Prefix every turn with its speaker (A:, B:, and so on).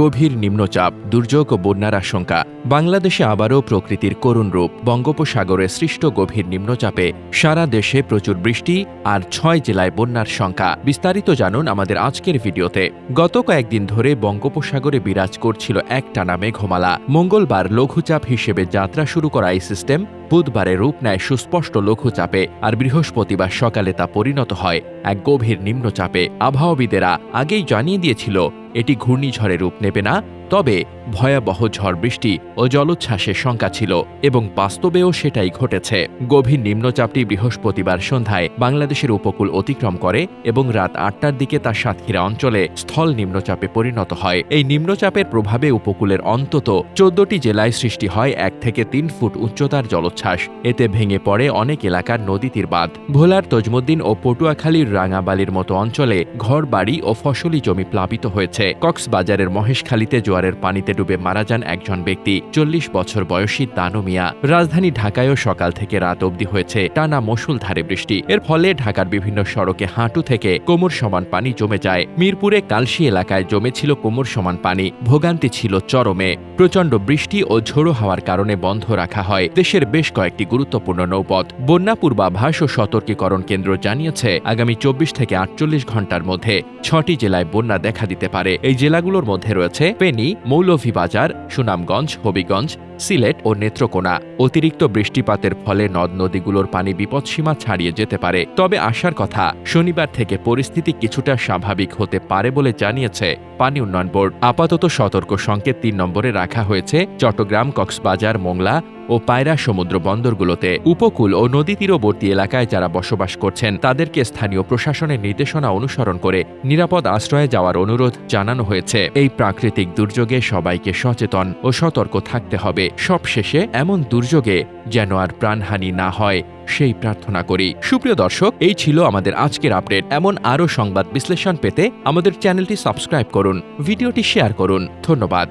A: গভীর নিম্নচাপ, দুর্যোগ ও বন্যার আশঙ্কা। বাংলাদেশে আবারও প্রকৃতির করুণ রূপ। বঙ্গোপসাগরে সৃষ্ট গভীর নিম্নচাপে সারা দেশে প্রচুর বৃষ্টি আর ছয় জেলায় বন্যার শঙ্কা বিস্তারিত জানুন আমাদের আজকের ভিডিওতে। গত কয়েকদিন ধরে বঙ্গোপসাগরে বিরাজ করছিল একটানা মেঘমালা মঙ্গলবার লঘুচাপ হিসেবে যাত্রা শুরু করা এই সিস্টেম বুধবারে রূপ নেয় সুস্পষ্ট লঘুচাপে আর বৃহস্পতিবার সকালে তা পরিণত হয়। এক গভীর নিম্নচাপে আবহাওয়াবিদেরা আগেই জানিয়ে দিয়েছিল এটি ঘূর্ণিঝড়ে রূপ নেবে না তবে ভয়াবহ ঝড় বৃষ্টি ও জলোচ্ছ্বাসের শঙ্কা ছিল এবং বাস্তবেও সেটাই ঘটেছে। গভীর নিম্নচাপটি বৃহস্পতিবার সন্ধ্যায় বাংলাদেশের উপকূল অতিক্রম করে এবং রাত আটটার দিকে তা সাতক্ষীরা অঞ্চলে স্থল নিম্নচাপে পরিণত হয়। এই নিম্নচাপের প্রভাবে উপকূলের অন্তত চোদ্দটি জেলায় সৃষ্টি হয় এক থেকে তিন ফুট উচ্চতার জলোচ্ছ্বাস। এতে ভেঙে পড়ে অনেক এলাকার নদী তীর বাঁধ। ভোলার তজমুদ্দিন ও পটুয়াখালীর রাঙাবালির মতো অঞ্চলে ঘর বাড়ি ও ফসলি জমি প্লাবিত হয়েছে। কক্সবাজারের মহেশখালীতে জোয়ারের পানিতে ডুবে মারা যান একজন ব্যক্তি। চল্লিশ বছর বয়সী দানু মিয়া। রাজধানী ঢাকায়ও সকাল থেকে রাত অবধি হয়েছে টানা মশুলধারে বৃষ্টি। এর ফলে ঢাকার বিভিন্ন সড়কে হাঁটু থেকে কোমর সমান পানি জমে যায়। মিরপুরে কালশি এলাকায় জমেছিল কোমর সমান পানি। ভোগান্তি ছিল চরমে। প্রচণ্ড বৃষ্টি ও ঝোড়ো হাওয়ার কারণে বন্ধ রাখা হয়। দেশের বেশ কয়েকটি গুরুত্বপূর্ণ নৌপথ। বন্যা পূর্বাভাস ও সতর্কীকরণ কেন্দ্র জানিয়েছে, আগামী চব্বিশ থেকে আটচল্লিশ ঘণ্টার মধ্যে ছটি জেলায় বন্যা দেখা দিতে পারে। এই জেলাগুলোর মধ্যে রয়েছে ফেনী মৌলভীবাজার, সুনামগঞ্জ, হবিগঞ্জ, সিলেট ও নেত্রকোনা। অতিরিক্ত বৃষ্টিপাতের ফলে নদ নদীগুলোর পানি বিপদসীমা ছাড়িয়ে যেতে পারে। তবে আসার কথা, শনিবার থেকে পরিস্থিতি কিছুটা স্বাভাবিক হতে পারে বলে জানিয়েছে পানি উন্নয়ন বোর্ড। আপাতত সতর্ক সংকেত তিন নম্বরে রাখা হয়েছে। চট্টগ্রাম, কক্সবাজার, মোংলা ও পায়রা সমুদ্র বন্দরগুলোতে উপকূল ও নদী তীরবর্তী এলাকায় যারা বসবাস করছেন, তাদেরকে স্থানীয় প্রশাসনের নির্দেশনা অনুসরণ করে নিরাপদ আশ্রয়ে যাওয়ার অনুরোধ জানানো হয়েছে। এই প্রাকৃতিক দুর্যোগে সবাইকে সচেতন ও সতর্ক থাকতে হবে। সবশেষে এমন দুর্যোগে যেন আর প্রাণহানি না হয়, সেই প্রার্থনা করি। সুপ্রিয় দর্শক, এই ছিল আমাদের আজকের আপডেট। এমন আরও সংবাদ বিশ্লেষণ পেতে আমাদের চ্যানেলটি সাবস্ক্রাইব করুন, ভিডিওটি শেয়ার করুন। ধন্যবাদ।